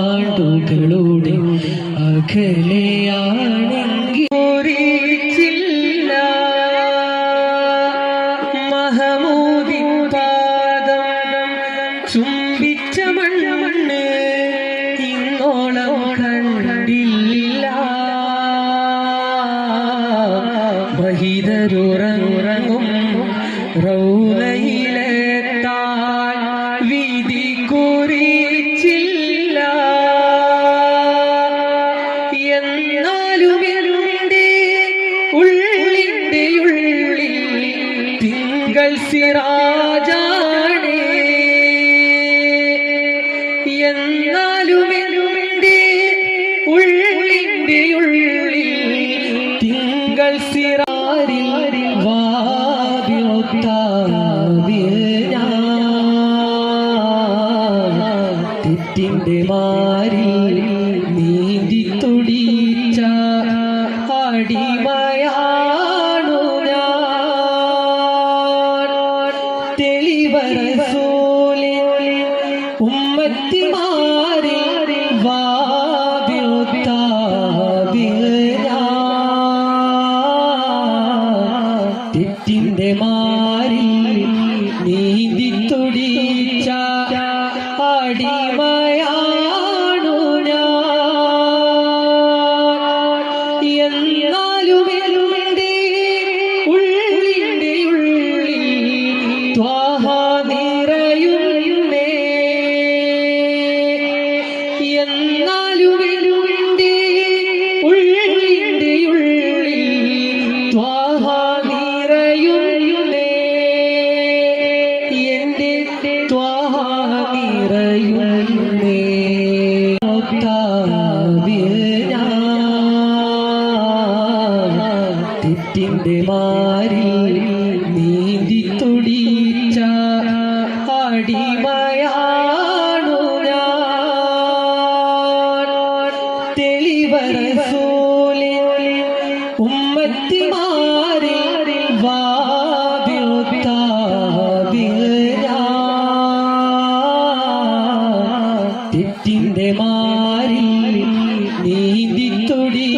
നൂറ്റാണ്ടുകളുടെ അകലെയാണെങ്കിൽ ബഹിതരുറങ്ങും റൗലയിലെത്താൻ തിങ്കൾ സിറാജാണേ. എന്നാലും ഉള്ളിന്റെ ഉള്ളിൽ തിങ്കൾ സിറാരിൽ തെറ്റിന്റെ മാരി നീന്തി തുടിച്ച അടിമയാണു തെളിവരസൂലി ഉമ്മത്തിമാരെ തെറ്റിന്റെ മാരിൽ എന്നാലും എന്റെ ഉള്ളിന്റെ ഉള്ളിൽ ത്വാഹ നിറയുന്നേ എന്റെ ത്വാഹ നിറയുന്നേ തെറ്റിന്റെ തെളിവറസൂലെ ഉമ്മത്തിമാരെ തെറ്റിന്റെ മാറി നീതി തൊടി